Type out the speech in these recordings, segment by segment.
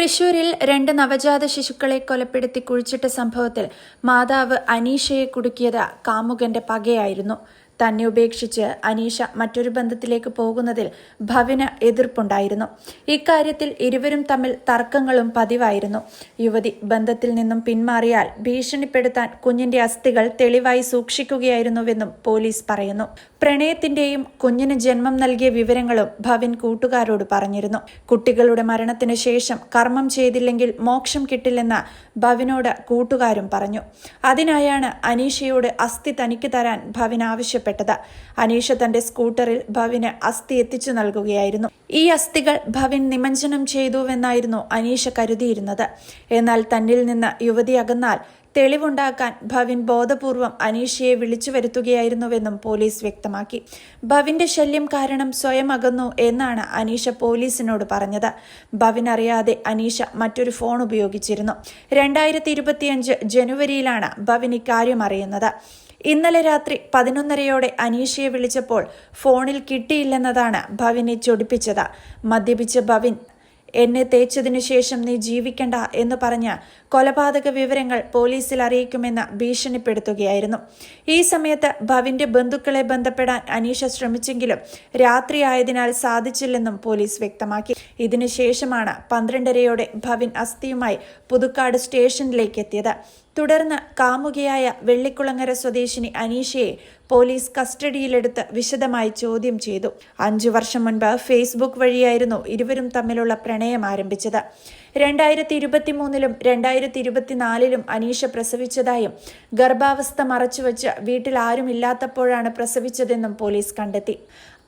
തൃശൂരിൽ രണ്ട് നവജാത ശിശുക്കളെ കൊലപ്പെടുത്തി കുഴിച്ചിട്ട സംഭവത്തിൽ മാതാവ് അനീഷയെ കുടുക്കിയത് കാമുകന്റെ പകയായിരുന്നു. തന്നെ ഉപേക്ഷിച്ച് അനീഷ മറ്റൊരു ബന്ധത്തിലേക്ക് പോകുന്നതിൽ ഭവിന് എതിർപ്പുണ്ടായിരുന്നു. ഇക്കാര്യത്തിൽ ഇരുവരും തമ്മിൽ തർക്കങ്ങളും പതിവായിരുന്നു. യുവതി ബന്ധത്തിൽ നിന്നും പിന്മാറിയാൽ ഭീഷണിപ്പെടുത്താൻ കുഞ്ഞിന്റെ അസ്ഥികൾ തെളിവായി സൂക്ഷിക്കുകയായിരുന്നുവെന്നും പോലീസ് പറയുന്നു. പ്രണയത്തിന്റെയും കുഞ്ഞിന് ജന്മം നൽകിയ വിവരങ്ങളും ഭവിൻ കൂട്ടുകാരോട് പറഞ്ഞിരുന്നു. കുട്ടികളുടെ മരണത്തിന് ശേഷം കർമ്മം ചെയ്തില്ലെങ്കിൽ മോക്ഷം കിട്ടില്ലെന്ന് ഭവിനോട് കൂട്ടുകാരും പറഞ്ഞു. അതിനായാണ് അനീഷയോട് അസ്ഥി തനിക്ക് തരാൻ ഭവിൻ ആവശ്യപ്പെട്ടത്. അനീഷ തന്റെ സ്കൂട്ടറിൽ ഭവിന് അസ്ഥി എത്തിച്ചു നൽകുകയായിരുന്നു. ഈ അസ്ഥികൾ ഭവിൻ നിമഞ്ജനം ചെയ്തുവെന്നായിരുന്നു അനീഷ കരുതിയിരുന്നത്. എന്നാൽ തന്നിൽ നിന്ന് യുവതി അകന്നാൽ തെളിവുണ്ടാക്കാൻ ഭവിൻ ബോധപൂർവം അനീഷയെ വിളിച്ചു വരുത്തുകയായിരുന്നുവെന്നും പോലീസ് വ്യക്തമാക്കി. ഭവിന്റെ ശല്യം കാരണം സ്വയം അകന്നു എന്നാണ് അനീഷ പോലീസിനോട് പറഞ്ഞത്. ഭവിൻ അറിയാതെ അനീഷ മറ്റൊരു ഫോൺ ഉപയോഗിച്ചിരുന്നു. രണ്ടായിരത്തി ജനുവരിയിലാണ് ഭവിൻ ഇക്കാര്യം അറിയുന്നത്. ഇന്നലെ രാത്രി പതിനൊന്നരയോടെ അനീഷയെ വിളിച്ചപ്പോൾ ഫോണിൽ കിട്ടിയില്ലെന്നതാണ് ഭവിനെ ചൊടിപ്പിച്ചത്. മദ്യപിച്ച ഭവിൻ എന്നെ തേച്ചതിനു ശേഷം നീ ജീവിക്കണ്ട എന്ന് പറഞ്ഞ് കൊലപാതക വിവരങ്ങൾ പോലീസിൽ അറിയിക്കുമെന്ന് ഭീഷണിപ്പെടുത്തുകയായിരുന്നു. ഈ സമയത്ത് ഭവിന്റെ ബന്ധുക്കളെ ബന്ധപ്പെടാൻ അനീഷ ശ്രമിച്ചെങ്കിലും രാത്രിയായതിനാൽ സാധിച്ചില്ലെന്നും പോലീസ് വ്യക്തമാക്കി. ഇതിനുശേഷമാണ് പന്ത്രണ്ടരയോടെ ഭവിൻ അസ്ഥിയുമായി പുതുക്കാട് സ്റ്റേഷനിലേക്ക് എത്തിയത്. തുടർന്ന് കാമുകിയായ വെള്ളിക്കുളങ്ങര സ്വദേശിനി അനീഷയെ പോലീസ് കസ്റ്റഡിയിലെടുത്ത് വിശദമായി ചോദ്യം ചെയ്തു. അഞ്ചു വർഷം മുൻപ് ഫേസ്ബുക്ക് വഴിയായിരുന്നു ഇരുവരും തമ്മിലുള്ള പ്രണയം ആരംഭിച്ചത്. രണ്ടായിരത്തി ഇരുപത്തി മൂന്നിലും രണ്ടായിരത്തി ഇരുപത്തിനാലിലും അനീഷ പ്രസവിച്ചതായും ഗർഭാവസ്ഥ മറച്ചുവെച്ച് വീട്ടിൽ ആരുമില്ലാത്തപ്പോഴാണ് പ്രസവിച്ചതെന്നും പോലീസ് കണ്ടെത്തി.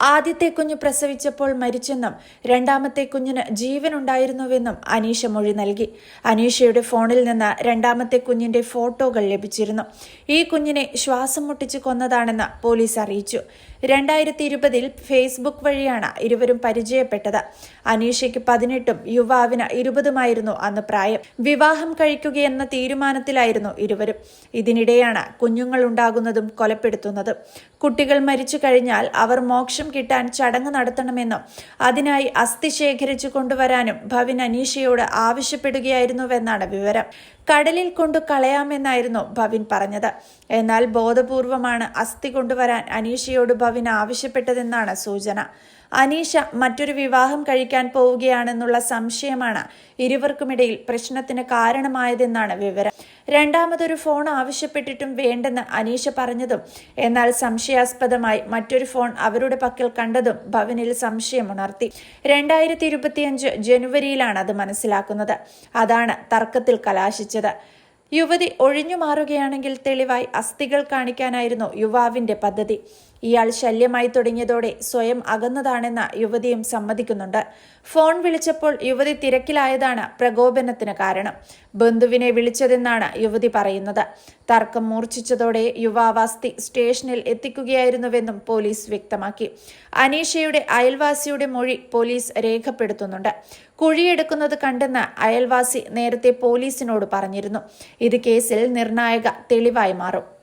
ആദ്യത്തെ കുഞ്ഞ് പ്രസവിച്ചപ്പോൾ മരിച്ചെന്നും രണ്ടാമത്തെ കുഞ്ഞിന് ജീവനുണ്ടായിരുന്നുവെന്നും അനീഷ മൊഴി നൽകി. അനീഷയുടെ ഫോണിൽ നിന്ന് രണ്ടാമത്തെ കുഞ്ഞിന്റെ ഫോട്ടോകൾ ലഭിച്ചിരുന്നു. ഈ കുഞ്ഞിനെ ശ്വാസം മുട്ടിച്ച് കൊന്നതാണെന്ന് പോലീസ് അറിയിച്ചു. രണ്ടായിരത്തി ഇരുപതിൽ ഫേസ്ബുക്ക് വഴിയാണ് ഇരുവരും പരിചയപ്പെട്ടത്. അനീഷയ്ക്ക് പതിനെട്ടും യുവാവിന് ഇരുപതുമായിരുന്നു അന്ന് പ്രായം. വിവാഹം കഴിക്കുകയെന്ന തീരുമാനത്തിലായിരുന്നു ഇരുവരും. ഇതിനിടെയാണ് കുഞ്ഞുങ്ങൾ ഉണ്ടാകുന്നതും കൊലപ്പെടുത്തുന്നതും. കുട്ടികൾ മരിച്ചു കഴിഞ്ഞാൽ അവർ മോക്ഷം കിട്ടാൻ ചടങ്ങ് നടത്തണമെന്നും അതിനായി അസ്ഥി ശേഖരിച്ചു കൊണ്ടുവരാനും ഭവിൻ അനീഷയോട് ആവശ്യപ്പെടുകയായിരുന്നുവെന്നാണ് വിവരം. കടലിൽ കൊണ്ടു കളയാമെന്നായിരുന്നു ഭവിൻ പറഞ്ഞത്. എന്നാൽ ബോധപൂർവമാണ് അസ്ഥി കൊണ്ടുവരാൻ അനീഷയോട് ഭവിൻ ആവശ്യപ്പെട്ടതെന്നാണ് സൂചന. അനീഷ മറ്റൊരു വിവാഹം കഴിക്കാൻ പോവുകയാണെന്നുള്ള സംശയമാണ് ഇരുവർക്കുമിടയിൽ പ്രശ്നത്തിന് കാരണമായതെന്നാണ് വിവരം. രണ്ടാമതൊരു ഫോൺ ആവശ്യപ്പെട്ടിട്ടും വേണ്ടെന്ന് അനീഷ പറഞ്ഞതും എന്നാൽ സംശയാസ്പദമായി മറ്റൊരു ഫോൺ അവരുടെ പക്കൽ കണ്ടതും ഭവനിൽ സംശയമുണർത്തി. രണ്ടായിരത്തി ഇരുപത്തിയഞ്ച് ജനുവരിയിലാണ് അത് മനസ്സിലാക്കുന്നത്. അതാണ് തർക്കത്തിൽ കലാശിച്ചത്. യുവതി ഒഴിഞ്ഞു മാറുകയാണെങ്കിൽ തെളിവായി അസ്ഥികൾ കാണിക്കാനായിരുന്നു യുവാവിന്റെ പദ്ധതി. ഇയാൾ ശല്യമായി തുടങ്ങിയതോടെ സ്വയം അകന്നതാണെന്ന യുവതിയും സമ്മതിക്കുന്നുണ്ട്. ഫോൺ വിളിച്ചപ്പോൾ യുവതി തിരക്കിലായതാണ് പ്രകോപനത്തിന് കാരണം. ബന്ധുവിനെ വിളിച്ചതെന്നാണ് യുവതി പറയുന്നത്. തർക്കം മൂർച്ഛിച്ചതോടെ യുവാവ് അസ്ഥി സ്റ്റേഷനിൽ എത്തിക്കുകയായിരുന്നുവെന്നും പോലീസ് വ്യക്തമാക്കി. അനീഷയുടെ അയൽവാസിയുടെ മൊഴി പോലീസ് രേഖപ്പെടുത്തുന്നുണ്ട്. കുഴിയെടുക്കുന്നത് കണ്ടെന്ന് അയൽവാസി നേരത്തെ പോലീസിനോട് പറഞ്ഞിരുന്നു. ഇത് കേസിൽ നിർണായക തെളിവായി മാറും.